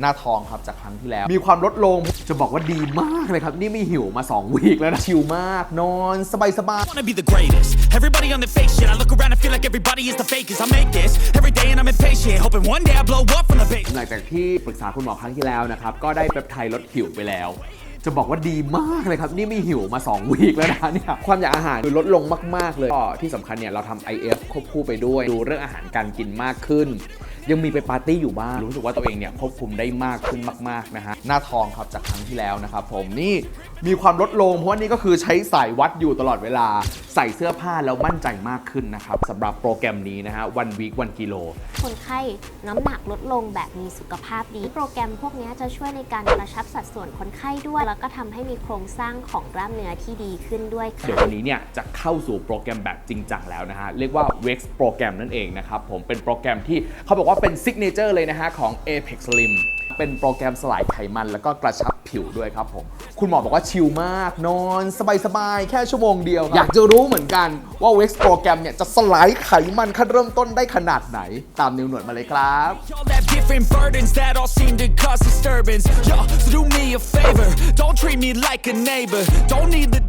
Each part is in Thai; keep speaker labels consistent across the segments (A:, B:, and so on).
A: หน้าท้องครับจากครั้งที่แล้ว มีความลดลงจะบอกว่าดีมากเลยครับ นี่ไม่หิวมา 2 วีคแล้วนะชิลมาก นอนสบายสบาย
B: wanna be the greatest. Everybody on the fake shit. I look around and feel like everybody is the fakest. I make this every day and I'm impatient. Hoping one day I blow up from the base.
A: หลังจากที่ปรึกษาคุณหมอครั้งที่แล้วนะครับก็ได้เปปไทด์ลดหิวไปแล้วจะบอกว่าดีมากเลยครับ นี่ไม่หิวมา 2 วีคแล้วนะเนี่ยความอยากอาหารคือลดลงมาก ๆ เลยก็ที่สำคัญเนี่ยเราทำ IF ควบคู่ไปด้วย ดูเรื่องอาหารการกินมากขึ้น ยังมีไปปาร์ตี้อยู่บ้างรู้สึกว่าตัวเองเนี่ยควบคุมได้มากขึ้นมากๆนะฮะหน้าท้องครับจากครั้งที่แล้วนะครับผมนี่มีความลดลง เพราะว่านี่ก็คือใช้สายวัดอยู่ตลอดเวลา ใส่เสื้อผ้าแล้วมั่นใจมากขึ้นนะครับสำหรับโปรแกรมนี้นะฮะวันวีควันกิโล
C: คนไข้น้ำหนักลดลงแบบมีสุขภาพดี โปรแกรมพวกนี้จะช่วยในการกระชับสัดส่วนคนไข้ด้วย แล้วก็ทำให้มีโครงสร้างของกล้ามเนื้อที่ดีขึ้นด้วยค่ะ
A: เดี๋ยววันนี้เนี่ยจะเข้าสู่โปรแกรมแบบจริงจังแล้วนะฮะ เรียกว่า WEX โปรแกรมนั่นเองนะครับผมเป็นโปรแกรมที่เขาบอกว่าเป็นซิกเนเจอร์เลยนะฮะของ Apex Slim เป็นโปรแกรมสลายไขมันแล้วก็กระชับผิวด้วยครับผม คุณหมอบอกว่าชิลมาก นอนสบายๆ แค่ชั่วโมงเดียว อยากจะรู้เหมือนกันว่า WEX โปรแกรมเนี่ย จะสลายไขมันขั้นเริ่มต้นได้ขนาดไหน ตามนิวหนวดมาเลยครับ
B: Y'all have different burdens that all seem to cause disturbance. Y'all, so do me a favor. Don't treat me like a neighbor. Don't need the different flavors.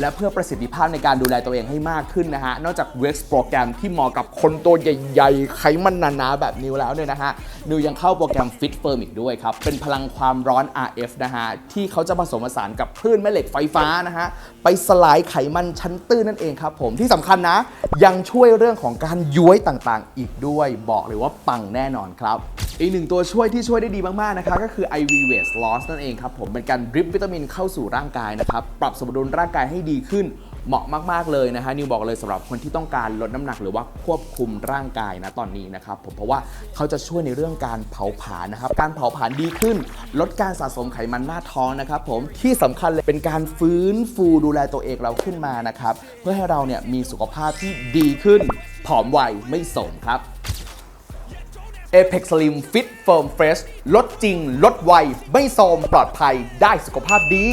A: และเพื่อประสิทธิภาพในการดูแลตัวเองให้มากขึ้นนะฮะ นอกจาก Wex โปรแกรมที่เหมาะกับคนตัวใหญ่ๆ ไขมันหนาๆ แบบนิวแล้วเนี่ยนะฮะ นิวยังเข้าโปรแกรม Fit Firm อีกด้วยครับ เป็นพลังความร้อน RF นะฮะ ที่เขาจะผสมผสานกับคลื่นแม่เหล็กไฟฟ้านะฮะ ไปสลายไขมันชั้นตื้นนั่นเองครับผมที่สำคัญนะ ยังช่วยเรื่องของการย้วยต่างๆ อีกด้วยบอกเลยว่าปังแน่นอนครับ อีกหนึ่งตัวช่วยที่ช่วยได้ดีมาก ๆ นะคะก็คือ IV Weight Loss นั่นเองครับผมเป็นการดริปวิตามินเข้าสู่ร่างกายนะครับ ปรับสมดุลร่างกายให้ดีขึ้นเหมาะมาก ๆ เลยนะฮะนิวบอกเลยสำหรับคนที่ต้องการลดน้ำหนักหรือว่าควบคุมร่างกายนะตอนนี้นะครับผมเพราะว่าเขาจะช่วยในเรื่องการเผาผลาญนะครับ การเผาผลาญดีขึ้น ลดการสะสมไขมันหน้าท้องนะครับผมที่สำคัญเลยเป็นการฟื้นฟูดูแลตัวเองเราขึ้นมานะครับ เพื่อให้เราเนี่ยมีสุขภาพที่ดีขึ้นผอมไวไม่โสมครับ Apex Slim Fit Firm Fresh ลดจริง ลดไว ไม่โทรมปลอดภัยได้สุขภาพดี